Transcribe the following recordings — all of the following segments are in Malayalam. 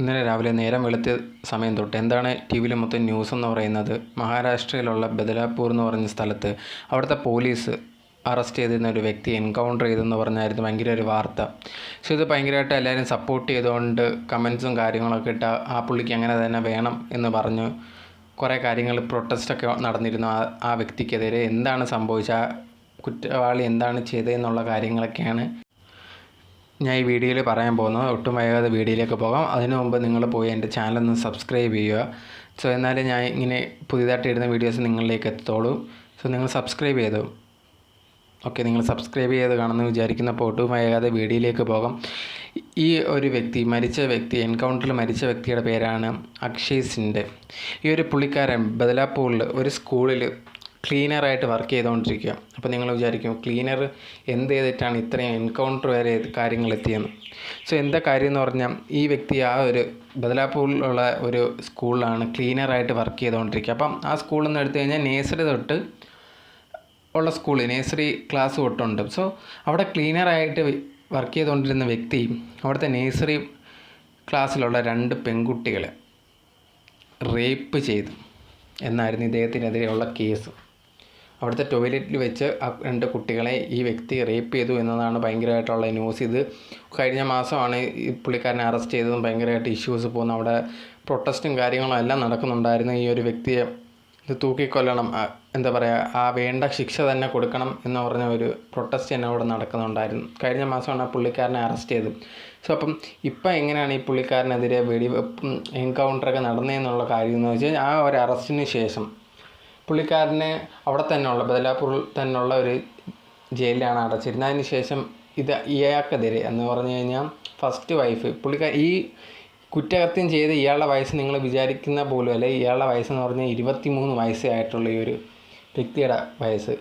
ഇന്നലെ രാവിലെ നേരം വെളുത്ത സമയം തൊട്ട് എന്താണ് ടി വിയിൽ മൊത്തം ന്യൂസ് എന്ന് പറയുന്നത്? മഹാരാഷ്ട്രയിലുള്ള ബദലാപൂർ എന്ന് പറഞ്ഞ സ്ഥലത്ത് അവിടുത്തെ പോലീസ് അറസ്റ്റ് ചെയ്തിരുന്ന ഒരു വ്യക്തി എൻകൗണ്ടർ ചെയ്തെന്ന് പറഞ്ഞായിരുന്നു ഭയങ്കര ഒരു വാർത്ത. സോ ഇത് ഭയങ്കരമായിട്ട് എല്ലാവരും സപ്പോർട്ട് ചെയ്തുകൊണ്ട് കമൻസും കാര്യങ്ങളൊക്കെ ഇട്ട് ആ പുള്ളിക്ക് അങ്ങനെ തന്നെ വേണം എന്ന് പറഞ്ഞു. കുറേ കാര്യങ്ങൾ പ്രൊട്ടസ്റ്റൊക്കെ നടന്നിരുന്നു ആ ആ വ്യക്തിക്കെതിരെ. എന്താണ് സംഭവിച്ച കുറ്റവാളി എന്താണ് ചെയ്തതെന്നുള്ള കാര്യങ്ങളൊക്കെയാണ് ഞാൻ ഈ വീഡിയോയിൽ പറയാൻ പോകുന്നത് ഒട്ടും വൈകാതെ വീഡിയോയിലേക്ക് പോകാം. അതിനു മുമ്പ് നിങ്ങൾ പോയി എന്റെ ചാനൽ ഒന്ന് സബ്സ്ക്രൈബ് ചെയ്യുക. സോ എന്നാലേ ഞാൻ ഇങ്ങനെ പുതിയതായിട്ട് ഇടുന്ന വീഡിയോസ് നിങ്ങളിലേക്ക് എത്തത്തുള്ളൂ. സോ നിങ്ങൾ സബ്സ്ക്രൈബ് ചെയ്തു. ഓക്കെ നിങ്ങൾ സബ്സ്ക്രൈബ് ചെയ്ത് കാണുമെന്ന് വിചാരിക്കുന്നപ്പോൾ ഒട്ടും വൈകാതെ വീഡിയോയിലേക്ക് പോകാം. ഈ ഒരു വ്യക്തി മരിച്ച വ്യക്തി എൻകൗണ്ടറിൽ മരിച്ച വ്യക്തിയുടെ പേരാണ് അക്ഷയ് സിന്റെ ഈ ഒരു പുള്ളിക്കാരൻ ബദലാപ്പൂരിൽ ഒരു സ്കൂളിൽ ക്ലീനറായിട്ട് വർക്ക് ചെയ്തുകൊണ്ടിരിക്കുക അപ്പോൾ നിങ്ങൾ വിചാരിക്കും ക്ലീനർ എന്ത് ചെയ്തിട്ടാണ് ഇത്രയും എൻകൗണ്ടർ വരെ കാര്യങ്ങൾ എത്തിയെന്ന്? സോ എന്താ കാര്യം എന്ന് പറഞ്ഞാൽ ഈ വ്യക്തി ആ ഒരു ബദലാപ്പൂരിലുള്ള ഒരു സ്കൂളിലാണ് ക്ലീനറായിട്ട് വർക്ക് ചെയ്തുകൊണ്ടിരിക്കുക അപ്പം ആ സ്കൂളിൽ നിന്ന് എടുത്തു കഴിഞ്ഞാൽ നേഴ്സറി തൊട്ട് ഉള്ള സ്കൂൾ നേഴ്സറി ക്ലാസ് തൊട്ടുണ്ട്. സോ അവിടെ ക്ലീനറായിട്ട് വർക്ക് ചെയ്തുകൊണ്ടിരുന്ന വ്യക്തി അവിടുത്തെ നേഴ്സറി ക്ലാസ്സിലുള്ള രണ്ട് പെൺകുട്ടികളെ റേപ്പ് ചെയ്തു. എന്നായിരുന്നു ഇദ്ദേഹത്തിനെതിരെയുള്ള കേസ് അവിടുത്തെ ടോയ്ലറ്റിൽ വെച്ച് ആ രണ്ട് കുട്ടികളെ ഈ വ്യക്തി റേപ്പ് ചെയ്തു എന്നതാണ് ഭയങ്കരമായിട്ടുള്ള ന്യൂസ് ഇത് കഴിഞ്ഞ മാസമാണ് ഈ പുള്ളിക്കാരനെ അറസ്റ്റ് ചെയ്തതും ഭയങ്കരമായിട്ട് ഇഷ്യൂസ് പോകുന്നു. അവിടെ പ്രൊട്ടസ്റ്റും കാര്യങ്ങളും എല്ലാം നടക്കുന്നുണ്ടായിരുന്നു. ഈ ഒരു വ്യക്തിയെ ഇത് തൂക്കിക്കൊല്ലണം. എന്താ പറയുക ആ വേണ്ട ശിക്ഷ തന്നെ കൊടുക്കണം എന്ന് പറഞ്ഞ ഒരു പ്രൊട്ടസ്റ്റ് തന്നെ അവിടെ നടക്കുന്നുണ്ടായിരുന്നു. കഴിഞ്ഞ മാസമാണ് ആ പുള്ളിക്കാരനെ അറസ്റ്റ് ചെയ്തത്. സോ അപ്പം ഇപ്പം എങ്ങനെയാണ് ഈ പുള്ളിക്കാരനെതിരെ വെടിവെപ്പും എൻകൗണ്ടറൊക്കെ നടന്നതെന്നുള്ള കാര്യം എന്ന് വെച്ചാൽ ആ ഒരു അറസ്റ്റിന് ശേഷം പുള്ളിക്കാരനെ അവിടെ തന്നെയുള്ള ബദലാപ്പൂരിൽ തന്നെയുള്ള ഒരു ജയിലിലാണ് അടച്ചിരുന്നത്. അതിന് ശേഷം ഇത് ഇയാൾക്കെതിരെ എന്ന് പറഞ്ഞു കഴിഞ്ഞാൽ ഫസ്റ്റ് വൈഫ് പുള്ളിക്കാർ ഈ കുറ്റകൃത്യം ചെയ്ത് ഇയാളുടെ വയസ്സ് നിങ്ങൾ വിചാരിക്കുന്ന പോലും അല്ലെ. ഇയാളുടെ വയസ്സെന്ന് പറഞ്ഞാൽ ഇരുപത്തി മൂന്ന് വയസ്സേ ആയിട്ടുള്ള ഈ ഒരു വ്യക്തിയുടെ വയസ്സ്.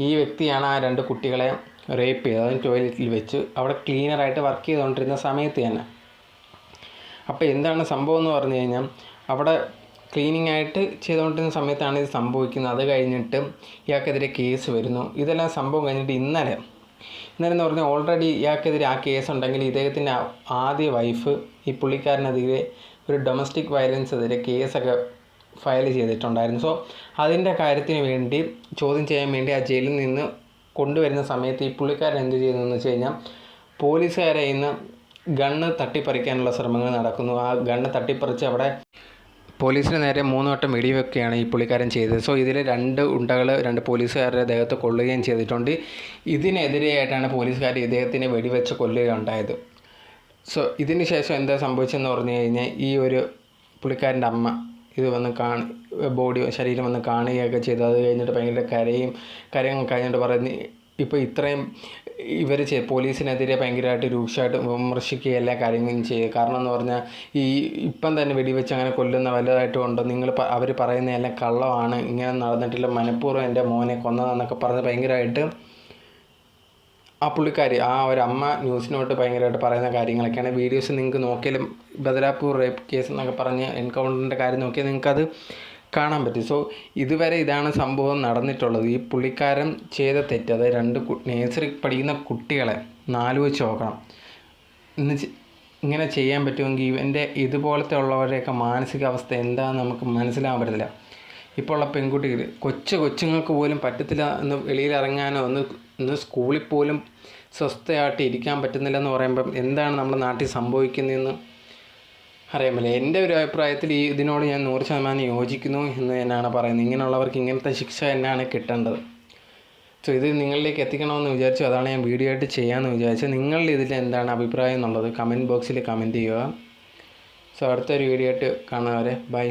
ഈ വ്യക്തിയാണ് ആ രണ്ട് കുട്ടികളെ റേപ്പ് ചെയ്തത്. ടോയ്ലറ്റിൽ വെച്ച് അവിടെ ക്ലീനറായിട്ട് വർക്ക് ചെയ്തുകൊണ്ടിരുന്ന സമയത്ത് തന്നെ. അപ്പോൾ എന്താണ് സംഭവം എന്ന് പറഞ്ഞു കഴിഞ്ഞാൽ അവിടെ ക്ലീനിങ് ആയിട്ട് ചെയ്തുകൊണ്ടിരുന്ന സമയത്താണ് ഇത് സംഭവിക്കുന്നത്. അത് കഴിഞ്ഞിട്ട് ഇയാൾക്കെതിരെ കേസ് വരുന്നു. ഇതെല്ലാം സംഭവം കഴിഞ്ഞിട്ട് ഇന്നലെ ഇന്നലെ എന്ന് പറഞ്ഞാൽ ഓൾറെഡി ഇയാൾക്കെതിരെ ആ കേസ് ഉണ്ടെങ്കിൽ ഇദ്ദേഹത്തിന്റെ ആദ്യ വൈഫ് ഈ പുള്ളിക്കാരനെതിരെ ഒരു ഡൊമസ്റ്റിക് വയലൻസ് എതിരെ കേസൊക്കെ ഫയൽ ചെയ്തിട്ടുണ്ടായിരുന്നു. സോ അതിന്റെ കാര്യത്തിന് വേണ്ടി ചോദ്യം ചെയ്യാൻ വേണ്ടി ആ ജയിലിൽ നിന്ന് കൊണ്ടുവരുന്ന സമയത്ത് ഈ പുള്ളിക്കാരൻ എന്ത് ചെയ്യുന്നു എന്ന് വെച്ച് കഴിഞ്ഞാൽ പോലീസുകാരെ ഇന്ന് ഗണ്ണ് തട്ടിപ്പറിക്കാനുള്ള ശ്രമങ്ങൾ നടക്കുന്നു. ആ ഗണ്ണ് തട്ടിപ്പറിച്ച് അവിടെ പോലീസിന് നേരെ മൂന്ന് വട്ടം വെടിവെക്കുകയാണ് ഈ പുള്ളിക്കാരൻ ചെയ്തത്. സോ ഇതിൽ രണ്ട് ഉണ്ടകൾ രണ്ട് പോലീസുകാരുടെ ദേഹത്ത് കൊള്ളുകയും ചെയ്തിട്ടുണ്ട്. ഇതിനെതിരെയായിട്ടാണ് പോലീസുകാർ ഇദ്ദേഹത്തിനെ വെടിവെച്ച് കൊല്ലുകയുണ്ടായത്. സോ ഇതിന് ശേഷം എന്താ സംഭവിച്ചതെന്ന് പറഞ്ഞു കഴിഞ്ഞാൽ ഈ ഒരു പുള്ളിക്കാരന്റെ അമ്മ ഇത് വന്ന് കാണി ബോഡി ശരീരം വന്ന് കാണുകയൊക്കെ ചെയ്തു. അത് കഴിഞ്ഞിട്ട് ഭയങ്കര കരയും കരയും കഴിഞ്ഞിട്ട് പറഞ്ഞ് ഇപ്പോൾ ഇത്രയും ഇവർ പോലീസിനെതിരെ ഭയങ്കരമായിട്ട് രൂക്ഷമായിട്ട് വിമർശിക്കുക എല്ലാ കാര്യങ്ങളും ചെയ്യുക. കാരണം എന്ന് പറഞ്ഞാൽ ഈ ഇപ്പം തന്നെ വെടിവെച്ച് അങ്ങനെ കൊല്ലുന്ന വലുതായിട്ട് ഉണ്ടോ? നിങ്ങൾ അവർ പറയുന്ന എല്ലാം കള്ളമാണ്. ഇങ്ങനെ നടന്നിട്ടില്ല. മനഃപൂർവം എന്റെ മോനെ കൊന്നതെന്നൊക്കെ പറഞ്ഞ് ഭയങ്കരമായിട്ട് ആ പുള്ളിക്കാരി ആ ഒരു അമ്മ ന്യൂസിനോട്ട് ഭയങ്കരമായിട്ട് പറയുന്ന കാര്യങ്ങളൊക്കെയാണ്. വീഡിയോസ് നിങ്ങൾക്ക് നോക്കിയാലും ബദലാപ്പൂർ റേപ്പ് കേസ് എന്നൊക്കെ പറഞ്ഞ് എൻകൗണ്ടറിന്റെ കാര്യം നോക്കിയാൽ നിങ്ങൾക്കത് കാണാൻ പറ്റും. സോ ഇതുവരെ ഇതാണ് സംഭവം നടന്നിട്ടുള്ളത്. ഈ പുള്ളിക്കാരൻ ചെയ്ത തെറ്റ് അതായത് രണ്ട് നേഴ്സറി പഠിക്കുന്ന കുട്ടികളെ നാല് വെച്ച് നോക്കണം. ഇന്ന് ഇങ്ങനെ ചെയ്യാൻ പറ്റുമെങ്കിൽ ഇവന്റെ ഇതുപോലത്തെ ഉള്ളവരുടെയൊക്കെ മാനസികാവസ്ഥ എന്താണെന്ന് നമുക്ക് മനസ്സിലാകാൻ പറ്റത്തില്ല. ഇപ്പോൾ ഉള്ള പെൺകുട്ടികൾ കൊച്ചു കൊച്ചുങ്ങൾക്ക് പോലും പറ്റത്തില്ല എന്ന് വെളിയിൽ ഇറങ്ങാനോ ഒന്ന് ഒന്ന് സ്കൂളിൽ പോലും സ്വസ്ഥയായിട്ട് ഇരിക്കാൻ പറ്റുന്നില്ല എന്ന് പറയുമ്പം എന്താണ് നമ്മുടെ നാട്ടിൽ സംഭവിക്കുന്നതെന്ന് അറിയാൻ പറ്റില്ല എന്റെ ഒരു അഭിപ്രായത്തിൽ ഈ ഇതിനോട് ഞാൻ നൂറ് ശതമാനം യോജിക്കുന്നു എന്ന് തന്നെയാണ് പറയുന്നത്. ഇങ്ങനെയുള്ളവർക്ക് ഇങ്ങനത്തെ ശിക്ഷ തന്നെയാണ് കിട്ടേണ്ടത്. സോ ഇത് നിങ്ങളിലേക്ക് എത്തിക്കണമെന്ന് വിചാരിച്ചു. അതാണ് ഞാൻ വീഡിയോ ആയിട്ട് ചെയ്യാമെന്ന് വിചാരിച്ചത്. നിങ്ങളുടെ ഇതിൽ എന്താണ് അഭിപ്രായം എന്നുള്ളത് കമന്റ് ബോക്സിൽ കമന്റ് ചെയ്യുക. സോ അടുത്തൊരു വീഡിയോ ആയിട്ട് കാണുന്നവരെ ബൈ.